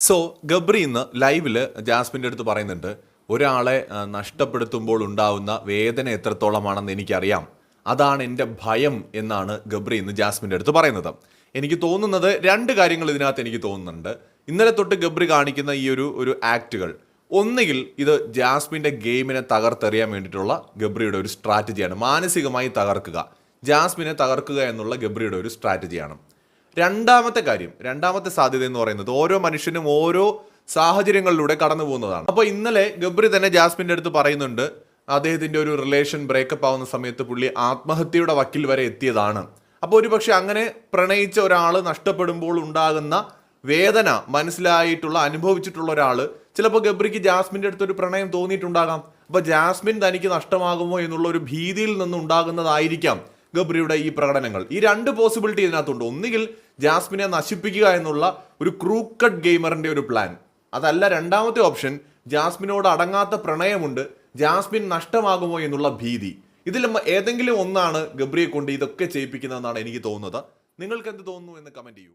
So Gabri ഇന്ന് ലൈവിൽ ജാസ്മിന്റെ അടുത്ത് പറയുന്നുണ്ട് ഒരാളെ നഷ്ടപ്പെടുത്തുമ്പോൾ ഉണ്ടാവുന്ന വേദന എത്രത്തോളമാണെന്ന് എനിക്കറിയാം. അതാണ് എന്റെ ഭയം എന്നാണ് ഗബ്രി ഇന്ന് ജാസ്മിന്റെ അടുത്ത് പറയുന്നത്. എനിക്ക് തോന്നുന്നത് രണ്ട് കാര്യങ്ങൾ ഇതിനകത്ത് എനിക്ക് തോന്നുന്നുണ്ട്. ഇന്നലെ തൊട്ട് ഗബ്രി കാണിക്കുന്ന ഈ ഒരു ഒരു ആക്റ്റുകൾ. ഒന്നുകിൽ ഇത് ജാസ്മിന്റെ ഗെയിമിനെ തകർത്തെറിയാൻ വേണ്ടിയിട്ടുള്ള ഗബ്രിയുടെ ഒരു സ്ട്രാറ്റജിയാണ്. മാനസികമായി തകർക്കുക. ജാസ്മിനെ തകർക്കുക എന്നുള്ള ഗബ്രിയുടെ ഒരു സ്ട്രാറ്റജിയാണ്. രണ്ടാമത്തെ കാര്യം രണ്ടാമത്തെ സാധ്യത എന്ന് പറയുന്നത് ഓരോ മനുഷ്യനും ഓരോ സാഹചര്യങ്ങളിലൂടെ കടന്നു പോകുന്നതാണ്. അപ്പോൾ ഇന്നലെ ഗബ്രി തന്നെ ജാസ്മിന്റെ അടുത്ത് പറയുന്നുണ്ട് അദ്ദേഹത്തിന്റെ ഒരു റിലേഷൻ ബ്രേക്കപ്പ് ആവുന്ന സമയത്ത് പുള്ളി ആത്മഹത്യയുടെ വക്കിൽ വരെ എത്തിയതാണ്. അപ്പോൾ ഒരുപക്ഷെ അങ്ങനെ പ്രണയിച്ച ഒരാൾ നഷ്ടപ്പെടുമ്പോൾ ഉണ്ടാകുന്ന വേദന മനസ്സിലായിട്ടുള്ള അനുഭവിച്ചിട്ടുള്ള ഒരാൾ ചിലപ്പോൾ ഗബ്രിക്ക് ജാസ്മിന്റെ അടുത്ത് ഒരു പ്രണയം തോന്നിയിട്ടുണ്ടാകാം. അപ്പോൾ ജാസ്മിൻ തനിക്ക് നഷ്ടമാകുമോ എന്നുള്ള ഒരു ഭീതിയിൽ നിന്നുണ്ടാകുന്നതായിരിക്കാം ഗബ്രിയുടെ ഈ പ്രകടനങ്ങൾ. ഈ രണ്ട് പോസിബിലിറ്റി ഇതിനകത്തുണ്ട്. ഒന്നുകിൽ ജാസ്മിനെ നശിപ്പിക്കുക എന്നുള്ള ഒരു ക്രൂക്കഡ് ഗെയിമറിന്റെ ഒരു പ്ലാൻ അതല്ല രണ്ടാമത്തെ ഓപ്ഷൻ ജാസ്മിനോട് അടങ്ങാത്ത പ്രണയമുണ്ട് ജാസ്മിൻ നഷ്ടമാകുമോ എന്നുള്ള ഭീതി. ഇതിൽ ഏതെങ്കിലും ഒന്നാണ് ഗബ്രിയെ കൊണ്ട് ഇതൊക്കെ ചെയ്യിപ്പിക്കുന്നതെന്നാണ് എനിക്ക് തോന്നുന്നത്. നിങ്ങൾക്ക് എന്ത് തോന്നുന്നു എന്ന് കമന്റ് ചെയ്യൂ.